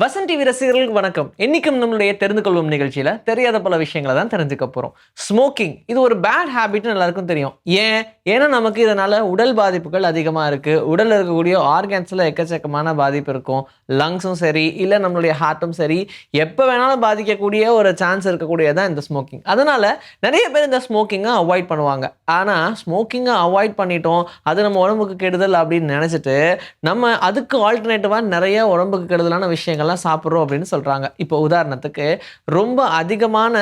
Vasan TV ரசிகர்களுக்கு வணக்கம். இன்னைக்கும் நம்மளுடைய தெரிந்து கொள்வோம் நிகழ்ச்சியில் தெரியாத பல விஷயங்களை தான் தெரிஞ்சுக்க போகிறோம் ஸ்மோக்கிங் இது ஒரு பேட் ஹேபிட்னு எல்லாருக்கும் தெரியும். ஏன்? ஏன்னா நமக்கு இதனால் உடல் பாதிப்புகள் அதிகமாக இருக்குது உடலில் இருக்கக்கூடிய ஆர்கான்ஸில் எக்கச்சக்கமான பாதிப்பு இருக்கும். லங்ஸும் சரி இல்லை நம்மளுடைய ஹார்ட்டும் சரி எப்போ வேணாலும் பாதிக்கக்கூடிய ஒரு சான்ஸ் இருக்கக்கூடியதான் இந்த ஸ்மோக்கிங் அதனால் நிறைய பேர் இந்த ஸ்மோக்கிங்கை அவாய்ட் பண்ணுவாங்க. ஆனால் ஸ்மோக்கிங்கை அவாய்ட் பண்ணிட்டோம். அது நம்ம உடம்புக்கு கெடுதல் அப்படின்னு நினச்சிட்டு நம்ம அதுக்கு ஆல்டர்னேட்டிவாக நிறைய உடம்புக்கு கெடுதலான விஷயங்கள் விஷயங்கள்லாம் சாப்பிட்றோம் அப்படின்னு சொல்கிறாங்க இப்போ உதாரணத்துக்கு ரொம்ப அதிகமான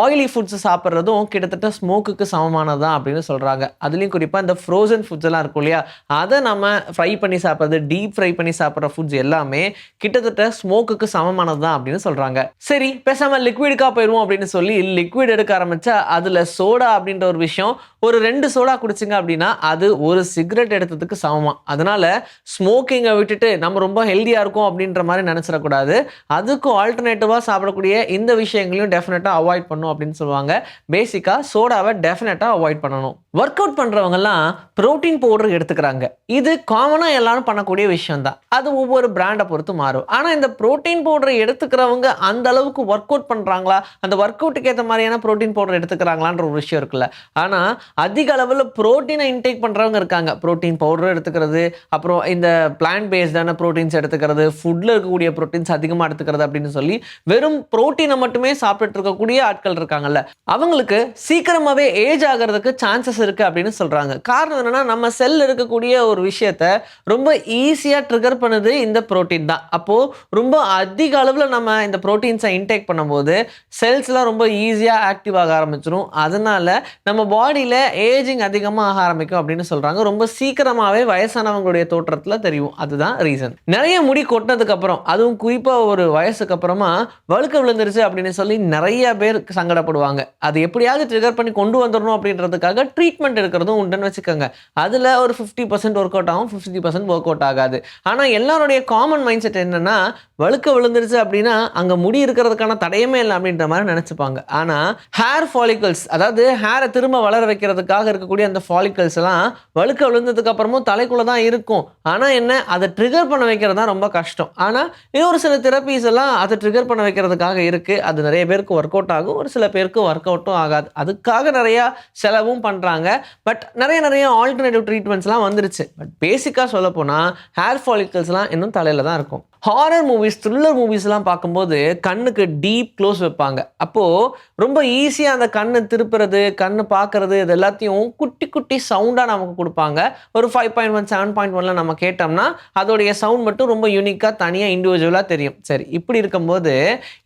ஆயிலி ஃபுட்ஸ் சாப்பிட்றதும் கிட்டத்தட்ட ஸ்மோக்குக்கு சமமானதான் அப்படின்னு சொல்கிறாங்க அதுலேயும் குறிப்பாக இந்த ஃப்ரோசன் ஃபுட்ஸ் எல்லாம் இருக்கும் இல்லையா? அதை நம்ம ஃப்ரை பண்ணி சாப்பிட்றது டீப் ஃப்ரை பண்ணி சாப்பிட்ற ஃபுட்ஸ் எல்லாமே கிட்டத்தட்ட ஸ்மோக்குக்கு சமமானது தான் அப்படின்னு சொல்கிறாங்க சரி பேசாமல் லிக்விடுக்காக போயிடுவோம் அப்படின்னு சொல்லி லிக்விட் எடுக்க ஆரம்பித்தா அதில் சோடா அப்படின்ற ஒரு விஷயம் ஒரு ரெண்டு சோடா குடிச்சிங்க அப்படின்னா அது ஒரு சிகரெட் எடுத்ததுக்கு சமமாக அதனால் ஸ்மோக்கிங்கை விட்டுட்டு நம்ம ரொம்ப ஹெல்த்தியாக இருக்கும் அப்படின்ற மாதிரி நினச்சிடக்கூடாது. அதுக்கும் ஆல்டர்னேட்டிவாக சாப்பிடக்கூடிய இந்த விஷயங்களையும் டெஃபினட்டாக அவாய்ட் பண்ணும் அப்படின்னு சொல்லுவாங்க. பேசிக்காக சோடாவை டெஃபினட்டாக அவாய்ட் பண்ணணும். ஒர்க் அவுட் பண்ணுறவங்கலாம் ப்ரோட்டீன் பவுடர் எடுத்துக்கிறாங்க. இது காமனாக எல்லாரும் பண்ணக்கூடிய விஷயம் தான் அது ஒவ்வொரு பிராண்டை பொறுத்து மாறும். ஆனால் இந்த ப்ரோட்டீன் பவுடர் எடுத்துக்கிறவங்க அந்த அளவுக்கு ஒர்க் அவுட் பண்ணுறாங்களா அந்த ஒர்க் அவுட்டுக்கு ஏற்ற மாதிரியான ப்ரோட்டீன் பவுடர் எடுத்துக்கிறாங்களான்ற ஒரு விஷயம் இருக்குல்ல. ஆனால் அதிக அளவில் ப்ரோட்டீனை இன்டேக் பண்ணுறவங்க இருக்காங்க. ப்ரோட்டீன் பவுடர் எடுத்துக்கிறது அப்புறம் இந்த பிளான்ட் பேஸ்டான ப்ரோட்டீன்ஸ் எடுத்துக்கிறது ஃபுட்டில் இருக்கக்கூடிய ப்ரோட்டீன்ஸ் அதிகமாக எடுத்துக்கிறது அப்படின்னு சொல்லி வெறும் ப்ரோட்டீனை மட்டுமே சாப்பிட்டுட்டு இருக்கக்கூடிய ஆட்கள் இருக்காங்கல்ல அவங்களுக்கு சீக்கிரமாகவே ஏஜ் ஆகிறதுக்கு சான்சஸ் இருக்குது அப்படின்னு சொல்கிறாங்க காரணம் என்னென்னா நம்ம செல் இருக்கக்கூடிய ஒரு விஷயத்த ரொம்ப ஈஸியாக ட்ரிகர் பண்ணுது இந்த ப்ரோட்டீன் தான். அப்போது ரொம்ப அதிக அளவில் நம்ம இந்த ப்ரோட்டீன்ஸை இன்டேக் பண்ணும்போது செல்ஸ்லாம் ரொம்ப ஈஸியாக ஆக்டிவ் ஆக ஆரம்பிச்சிடும் அதனால நம்ம பாடியில் ஏஜிங் அதிகமாக ஆக ஆரம்பிக்கும் அப்படின்னு சொல்கிறாங்க ரொம்ப சீக்கிரமாகவே வயசானவங்களுடைய தோற்றத்தில் தெரியும். அதுதான் ரீசன் நிறைய முடி கொட்டினதுக்கப்புறம் அதுவும் குறிப்பாக ஒரு வயசுக்கு அப்புறமா வழுக்க விழுந்துருச்சு அப்படின்னு சொல்லி நிறைய பேர் சங்கடப்படுவாங்க. அது எப்படியாவது ட்ரிகர் பண்ணி கொண்டு வந்துடணும் அப்படின்றதுக்காக ட்ரீட்மெண்ட் எடுக்கிறதும் உண்டுன்னு வச்சுக்கோங்க. அதில் ஒரு ஃபிஃப்டி பர்சன்ட் ஒர்க் அவுட் ஆகும் ஃபிஃப்டி பர்சன்ட் ஒர்க் அவுட் ஆகாது. ஆனால் எல்லாருடைய காமன் மைண்ட் செட் என்னென்னா வழுக்க விழுந்துருச்சு அப்படின்னா அங்கே முடி இருக்கிறதுக்கான தடையமே இல்லை அப்படின்ற மாதிரி நினச்சிப்பாங்க. ஆனால் ஹேர் ஃபாலிக்கல்ஸ் அதாவது ஹேரை திரும்ப வளர வைக்கிறதுக்காக இருக்கக்கூடிய அந்த ஃபாலிக்கல்ஸ் எல்லாம் வழுக்க விழுந்ததுக்கு அப்புறமும் தலைக்குள்ள தான் இருக்கும். ஆனால் என்ன? அதை ட்ரிகர் பண்ண வைக்கிறது தான் ரொம்ப கஷ்டம். ஆனால் இன்னொரு சில தெரப்பீஸ் எல்லாம் அதை ட்ரிகர் பண்ண வைக்கிறதுக்காக இருக்குது அது நிறைய பேருக்கு ஒர்க் அவுட் ஆகும் ஒரு சில பேருக்கு ஒர்க் அவுட்டும் ஆகாது. அதுக்காக நிறையா செலவும் பண்ணுறாங்க பட் நிறைய நிறைய ஆல்டர்னேட்டிவ் ட்ரீட்மெண்ட்ஸ்லாம் வந்துருச்சு. பட் பேசிக்காக சொல்ல போனால் ஹேர் ஃபாலிகல்ஸ்லாம் இன்னும் தலையில் தான் இருக்கும். ஹாரர் மூவிஸ் த்ரில்லர் மூவிஸ்லாம் பார்க்கும்போது கண்ணுக்கு டீப் க்ளோஸ் வைப்பாங்க. அப்போது ரொம்ப ஈஸியாக அந்த கண்ணு திருப்புறது கண்ணு பார்க்கறது இது எல்லாத்தையும் குட்டி குட்டி சவுண்டாக நமக்கு கொடுப்பாங்க. ஒரு five point one seven point ஒன்ல நம்ம கேட்டோம்னா அதோடைய சவுண்ட் மட்டும் ரொம்ப யூனிக்காக தனியாக இண்டிவிஜுவலாக தெரியும். சரி இப்படி இருக்கும்போது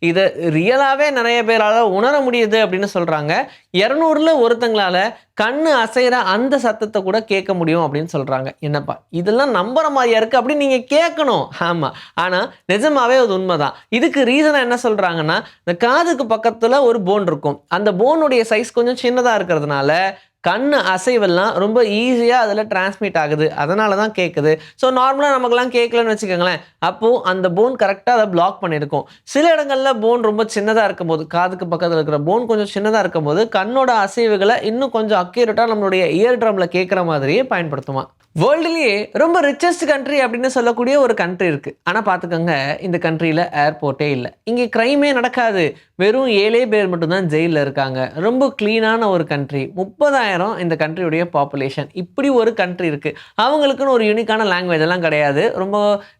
இதை ரியலாகவே நிறைய பேரால் உணர முடியுது அப்படின்னு சொல்கிறாங்க இரநூறுல ஒருத்தங்களால கண்ணு அசைகிற அந்த சத்தத்தை கூட கேட்க முடியும் அப்படின்னு சொல்கிறாங்க என்னப்பா? இதெல்லாம் நம்புற மாதிரியா இருக்குது அப்படின்னு நீங்கள் கேட்கணும். ஆமாம் ஆனால் நிஜமாவே அது உண்மைதான். இதுக்கு ரீசனாக என்ன சொல்கிறாங்கன்னா இந்த காதுக்கு பக்கத்தில் ஒரு போன் இருக்கும். அந்த போனுடைய சைஸ் கொஞ்சம் சின்னதாக இருக்கிறதுனால கண் அசைவெல்லாம் ரொம்ப ஈஸியாக அதில் டிரான்ஸ்மிட் ஆகுது. அதனால தான் கேட்குது ஸோ நார்மலாக நமக்குலாம் கேட்கலன்னு வச்சுக்கோங்களேன். அப்போது அந்த போன் கரெக்டாக அதை பிளாக் பண்ணியிருக்கும். சில இடங்களில் போன் ரொம்ப சின்னதாக இருக்கும்போது காதுக்கு பக்கத்தில் இருக்கிற போன் கொஞ்சம் சின்னதாக இருக்கும்போது கண்ணோட அசைவுகளை இன்னும் கொஞ்சம் அக்யூரேட்டாக நம்மளுடைய இயர் ட்ரம்மில் கேட்குற மாதிரியே பயன்படுத்துமா? வேர்ல்டுலேயே ரொம்ப ரிச்சஸ்ட் கண்ட்ரி அப்படின்னு சொல்லக்கூடிய ஒரு கண்ட்ரி இருக்குது ஆனால் பார்த்துக்கோங்க இந்த கண்ட்ரியில் ஏர்போர்ட்டே இல்லை. இங்கே க்ரைமே நடக்காது. வெறும் ஏழே பேர் மட்டும்தான் ஜெயிலில் இருக்காங்க. ரொம்ப க்ளீனான ஒரு கண்ட்ரி முப்பதாயிரம் இந்த கண்ட்ரியுடைய பாப்புலேஷன் இப்படி ஒரு கண்ட்ரி இருக்குது அவங்களுக்குன்னு ஒரு யூனிக்கான லாங்குவேஜ் எல்லாம் கிடையாது. ரொம்ப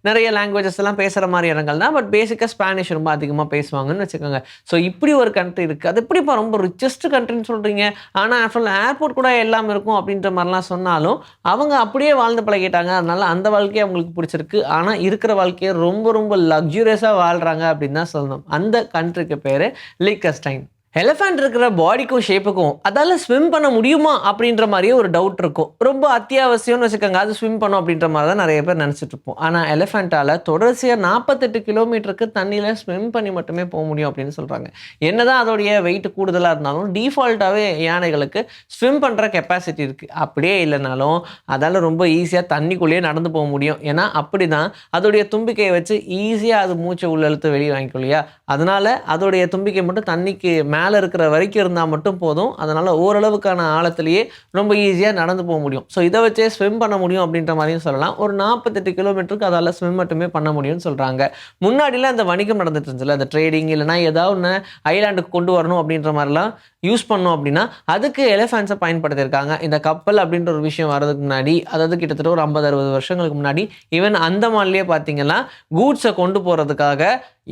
நிறைய லாங்குவேஜஸ் எல்லாம் பேசுகிற மாதிரி இடங்கள் தான். பட் பேசிக்காக ஸ்பானிஷ் ரொம்ப அதிகமாக பேசுவாங்கன்னு வச்சுக்கோங்க. ஸோ இப்படி ஒரு கண்ட்ரி இருக்குது அது எப்படிப்பா ரொம்ப ரிச்சஸ்ட் கண்ட்ரின்னு சொல்கிறீங்க ஆனால் ஆஃப்டர் ஏர்போர்ட் கூட எல்லாம் இருக்கும் அப்படின்ற மாதிரிலாம் சொன்னாலும் அவங்க அப்படியே வாழ்ந்து பழகிட்டாங்க. அதனால அந்த வாழ்க்கையை அவங்களுக்கு பிடிச்சிருக்கு. ஆனால் இருக்கிற வாழ்க்கையை ரொம்ப ரொம்ப லக்ஸூரியஸாக வாழ்கிறாங்க அப்படின்னு தான் சொல்லணும். அந்த கண்ட்ரிக்கு பேர் லீக்கஸ்டைன் எலஃபண்ட் இருக்கிற பாடிக்கும் ஷேப்புக்கும் அதால் ஸ்விம் பண்ண முடியுமா அப்படின்ற மாதிரியே ஒரு டவுட் இருக்கும். ரொம்ப அத்தியாவசியம்னு வச்சுக்கோங்க. அது ஸ்விம் பண்ணும் அப்படின்ற மாதிரி தான் நிறைய பேர் நினச்சிட்டு இருப்போம். ஆனால் எலஃபண்ட்டால் தொடர்ச்சியாக நாற்பத்தெட்டு கிலோமீட்டருக்கு தண்ணியில் ஸ்விம் பண்ணி மட்டுமே போக முடியும் அப்படின்னு சொல்கிறாங்க என்னதான் அதோடைய வெயிட் கூடுதலாக இருந்தாலும் டிஃபால்ட்டாகவே யானைகளுக்கு ஸ்விம் பண்ணுற கெப்பாசிட்டி இருக்குது அப்படியே இல்லைனாலும் அதால் ரொம்ப ஈஸியாக தண்ணிக்குள்ளேயே நடந்து போக முடியும். ஏன்னா அப்படி தான் அதோடைய தும்பிக்கையை வச்சு ஈஸியாக அது மூச்சை உள்ளெழுத்து வெளியே வாங்கிக்கொள்ளியா இல்லையா? அதோடைய தும்பிக்கை மட்டும் தண்ணிக்கு மேலே மேலே இருக்கிற வரைக்கும் இருந்தால் மட்டும் போதும். அதனால் ஓரளவுக்கான ஆழத்துலேயே ரொம்ப ஈஸியாக நடந்து போக முடியும். ஸோ இதை வச்சே ஸ்விம் பண்ண முடியும் அப்படின்ற மாதிரியும் சொல்லலாம். ஒரு நாற்பத்தெட்டு கிலோமீட்டருக்கு அதால் ஸ்விம் மட்டுமே பண்ண முடியும்னு சொல்கிறாங்க முன்னாடிலாம் அந்த வணிகம் நடந்துட்டு இருந்துச்சுல அந்த ட்ரேடிங் இல்லைனா ஏதாவது ஒன்று ஐலாண்டுக்கு கொண்டு வரணும் அப்படின்ற மாதிரிலாம் யூஸ் பண்ணோம் அப்படின்னா அதுக்கு எலிஃபென்ட்ஸை பயன்படுத்தியிருக்காங்க. இந்த கப்பல் அப்படின்ற ஒரு விஷயம் வர்றதுக்கு முன்னாடி அதாவது கிட்டத்தட்ட ஒரு ஐம்பது அறுபது வருஷங்களுக்கு முன்னாடி ஈவன் அந்தமான்லேயே பார்த்தீங்கன்னா கூட்ஸை கொண்டு போகிறதுக்காக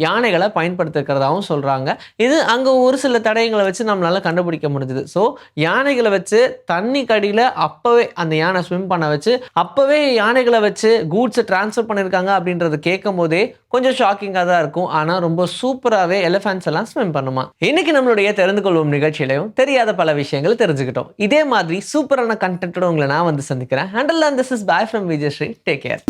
யானைகளை பயன்படுத்திருக்கிறதாகவும் சொல்கிறாங்க இது அங்கே ஒரு சில தடயங்களை வச்சு நம்மளால கண்டுபிடிக்க முடிஞ்சுது. ஸோ யானைகளை வச்சு தண்ணி கடியில் அப்போவே அந்த யானை ஸ்விம் பண்ண வச்சு அப்போவே யானைகளை வச்சு கூட்ஸை ட்ரான்ஸ்ஃபர் பண்ணியிருக்காங்க அப்படின்றது கேட்கும் போதே கொஞ்சம் ஷாக்கிங்காக தான் இருக்கும். ஆனால் ரொம்ப சூப்பராகவே எலிஃபென்ட்ஸ் எல்லாம் ஸ்விம் பண்ணுமா? இன்னைக்கு நம்மளுடைய தெரிந்து கொள்வோம் நிகழ்ச்சியிலையும் தெரியாத பல விஷயங்களை தெரிஞ்சுக்கிட்டோம். இதே மாதிரி சூப்பரான கண்டென்ட்டோட உங்களை நான் வந்து சந்திக்கிறேன். Until this is bye from Vijayasri take care